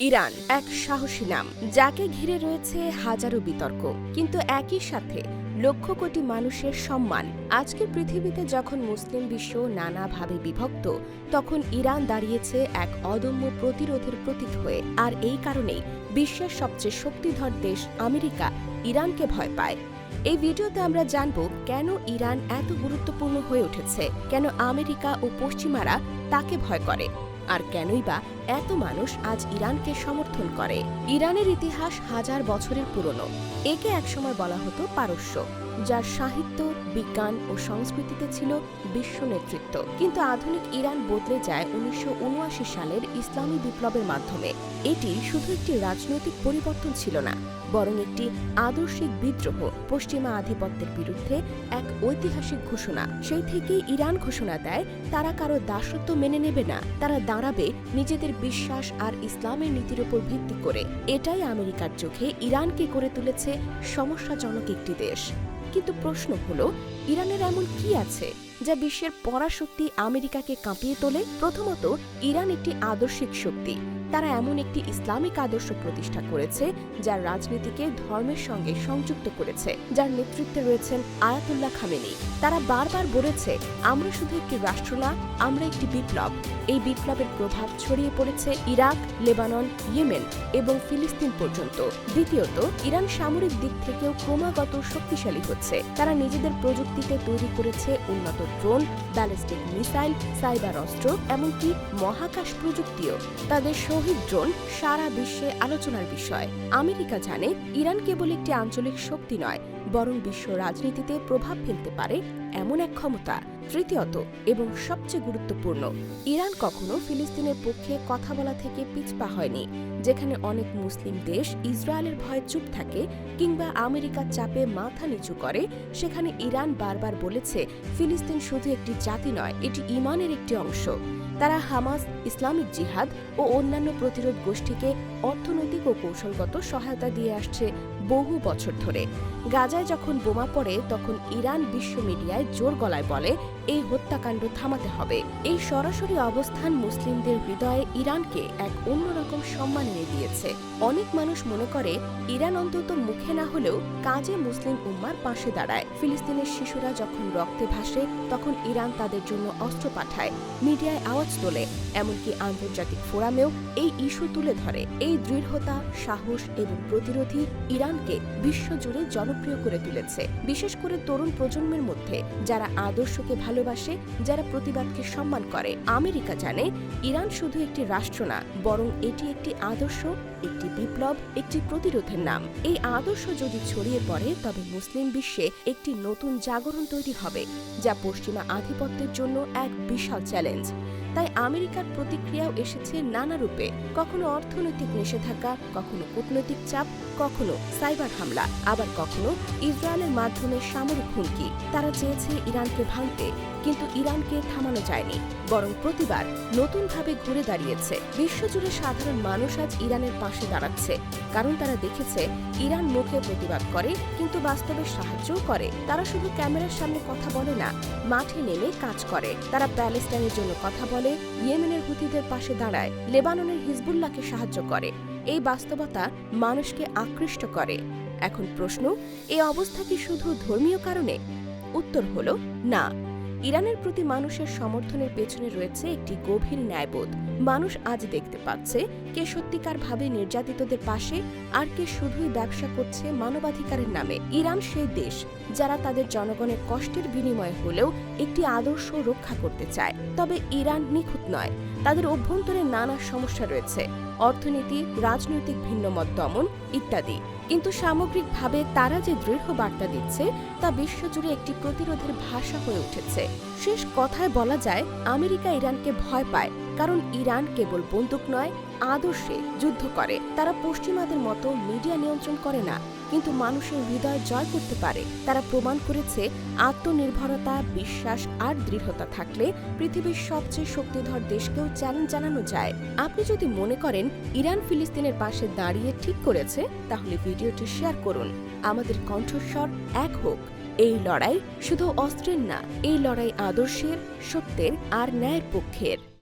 Iran, এক সাহসী নাম, যাকে ঘিরে রয়েছে হাজারো বিতর্ক। কিন্তু একই সাথে লক্ষ কোটি মানুষের সম্মান। আজকের পৃথিবীতে যখন মুসলিম বিশ্ব নানাভাবে বিভক্ত, তখন ইরান দাঁড়িয়েছে এক অদম্য প্রতিরোধের প্রতীক হয়ে। আর এই কারণেই বিশ্বের সবচেয়ে শক্তিধর দেশ আমেরিকা ইরানকে ভয় পায়। এই ভিডিওতে আমরা জানব কেন ইরান এত গুরুত্বপূর্ণ হয়ে উঠেছে, কেন আমেরিকা ও পশ্চিমারা তাকে ভয় করে। আর কেনই বা এত মানুষ আজ ইরানকে সমর্থন করে। ইরানের ইতিহাস হাজার বছরের পুরনো। একে একসময় বলা হতো পারস্য। যার সাহিত্য, বিজ্ঞান ও সংস্কৃতিতে ছিল বিশ্ব নেতৃত্ব। কিন্তু আধুনিক ইরান বদলে যায় উনিশশো উনআশি সালের ইসলামী বিপ্লবের মাধ্যমে। এটি শুধু একটি রাজনৈতিক পরিবর্তন ছিল না, বরং একটি আদর্শিক বিদ্রোহ, পশ্চিমা আধিপত্যের বিরুদ্ধে এক ঐতিহাসিক ঘোষণা। সেই থেকেই ইরান ঘোষণা দেয়, তারা কারও দাসত্ব মেনে নেবে না, তারা দাঁড়াবে নিজেদের বিশ্বাস আর ইসলামের নীতির উপর ভিত্তি করে। এটাই আমেরিকার চোখে ইরানকে করে তুলেছে সমস্যাজনক একটি দেশ। কিন্তু প্রশ্ন হলো, ইরানের এমন কি আছে যা বিশ্বের পরাশক্তি আমেরিকাকে কাঁপিয়ে তোলে? প্রথমত, ইরান একটি আদর্শিক শক্তি। তারা এমন একটি ইসলামিক আদর্শ প্রতিষ্ঠা করেছে যা রাজনীতিকে ধর্মের সঙ্গে সংযুক্ত করেছে, যার নেতৃত্বে রয়েছেন আয়াতুল্লাহ খামেনি। তারা বারবার বলেছে, আমরা শুধু একটি রাষ্ট্র না, আমরা একটি বিপ্লব। এই বিপ্লবের প্রভাব ছড়িয়ে পড়েছে ইরাক, লেবানন, ইয়েমেন এবং ফিলিস্তিন পর্যন্ত। দ্বিতীয়ত, ইরান সামরিক দিক থেকেও ক্রমাগত শক্তিশালী হচ্ছে। তারা নিজেদের প্রযুক্তিতে তৈরি করেছে উন্নত ড্রোন, ব্যালিস্টিক মিসাইল, সাইবার অস্ত্র, এমনকি মহাকাশ প্রযুক্তিও। তাদের শহীদ ড্রোন সারা বিশ্বে আলোচনার বিষয়। আমেরিকা জানে ইরান কেবল একটি আঞ্চলিক শক্তি নয় বরং বিশ্ব রাজনীতিতে প্রভাব ফেলতে পারে এমন এক ক্ষমতা, তৃতীয়ত এবং সবচেয়ে গুরুত্বপূর্ণ, ইরান কখনো ফিলিস্তিনের পক্ষে কথা বলা থেকে পিছপা হয়নি, যেখানে অনেক মুসলিম দেশ ইসরায়েলের ভয়ে চুপ থাকে কিংবা আমেরিকার চাপে মাথা নিচু করে, সেখানে ইরান বারবার বলেছে ফিলিস্তিন শুধু একটি জাতি নয়, এটি ইমানের একটি অংশ। তারা হামাস, ইসলামিক জিহাদ ও অন্যান্য প্রতিরোধ গোষ্ঠীকে অর্থনৈতিক ও কৌশলগত সহায়তা দিয়ে আসছে বহু বছর ধরে। গাজায় যখন বোমা পড়ে, তখন ইরান বিশ্ব মিডিয়ায় জোর গলায় বলে, এই হত্যাকাণ্ড থামাতে হবে। এই সরাসরি অবস্থান মুসলিমদের হৃদয়ে ইরানকে এক অন্যরকম সম্মান এনে দিয়েছে। অনেক মানুষ মনে করে, ইরান অন্তত মুখে না হলেও কাজে মুসলিম উম্মার পাশে দাঁড়ায়। ফিলিস্তিনের শিশুরা যখন রক্তে ভাসে, তখন ইরান তাদের জন্য অস্ত্র পাঠায়, মিডিয়ায় আওয়াজ তোলে। এমনকি আন্তর্জাতিক ফোরামেও এই ইস্যু তুলে ধরে। এই দৃঢ়তা, সাহস এবং প্রতিরোধী ইরানকে বিশ্বজুড়ে জনপ্রিয় করে তুলেছে। বিশেষ করে তরুণ প্রজন্মের মধ্যে যারা আদর্শকে ভালোবাসে, যারা প্রতিবাদকে সম্মান করে। আমেরিকা জানে, ইরান শুধু একটি রাষ্ট্র না, বরং এটি একটি আদর্শ, একটি বিপ্লব, একটি প্রতিরোধের নাম। এই আদর্শ যদি ছড়িয়ে পড়ে, তবে মুসলিম বিশ্বে একটি নতুন জাগরণ তৈরি হবে, যা পশ্চিমা আধিপত্যের জন্য এক বিশাল চ্যালেঞ্জ। তাই আমেরিকার প্রতিক্রিয়াও এসেছে নানা রূপে। কখনো অর্থনৈতিক নিষেধাজ্ঞা, কখনো কূটনৈতিক চাপ, কখনো সাইবার হামলা, আবার কখনো ইসরায়েলের মাধ্যমে সামরিক হুমকি। তারা চেয়েছে ইরানকে ভাঙতে, কিন্তু ইরানকে থামানো যায়নি, বরং প্রতিবার নতুনভাবে ঘুরে দাঁড়িয়েছে। বিশ্বজুড়ে সাধারণ মানুষ আজ ইরানের পাশে দাঁড়াচ্ছে, কারণ তারা দেখেছে ইরান মুখে প্রতিবাদ করে, কিন্তু বাস্তবে সাহায্যও করে। তারা শুধু ক্যামেরার সামনে কথা বলে না, মাঠে নেমে কাজ করে। তারা প্যালেস্টাইনের জন্য কথা বলে, ইয়েমেনের হুতিদের পাশে দাঁড়ায়, লেবাননের হিজবুল্লাহকে সাহায্য করে। এই বাস্তবতা মানুষকে আকৃষ্ট করে। এখন প্রশ্ন, এই অবস্থা কি শুধু ধর্মীয় কারণে? উত্তর হলো, না। ইরানের প্রতি মানুষের সমর্থনের পেছনে রয়েছে একটি গভীর ন্যায়বোধ। মানুষ আজ দেখতে পাচ্ছে, কে সত্যিকারভাবে নির্যাতিতদের পাশে আর কে শুধুই ব্যবসা করছে মানবাধিকারের নামে। ইরান সেই দেশ যারা তাদের জনগণের কষ্টের বিনিময়ে হলেও একটি আদর্শ রক্ষা করতে চায়। তবে ইরান নিখুঁত নয়। তাদের অভ্যন্তরে নানা সমস্যা রয়েছে। অর্থনীতি, রাজনৈতিক ভিন্নমত দমন ইত্যাদি। কিন্তু সামগ্রিকভাবে তারা যে দৃঢ় বার্তা দিচ্ছে, তা বিশ্বজুড়ে একটি প্রতিরোধের ভাষা হয়ে উঠেছে। শেষ কথায় বলা যায়, আমেরিকা ইরানকে ভয় পায়। কারণ ইরান কেবল বন্দুক নয়, আদর্শে যুদ্ধ করে। তারা পশ্চিমাদের মতো মিডিয়া নিয়ন্ত্রণ করে না, কিন্তু মানুষের হৃদয় জয় করতে পারে। তারা প্রমাণ করেছে আত্মনির্ভরতা, বিশ্বাস আর দৃঢ়তা থাকলে পৃথিবীর সবচেয়ে শক্তিধর দেশকেও চ্যালেঞ্জ জানানো যায়। আপনি যদি মনে করেন ইরান ফিলিস্তিনের পাশে দাঁড়িয়ে ঠিক করেছে, তাহলে ভিডিওটি শেয়ার করুন। আমাদের কণ্ঠস্বর এক হোক। এই লড়াই শুধু অস্ত্রের না, এই লড়াই আদর্শের, সত্যের আর ন্যায়ের পক্ষের।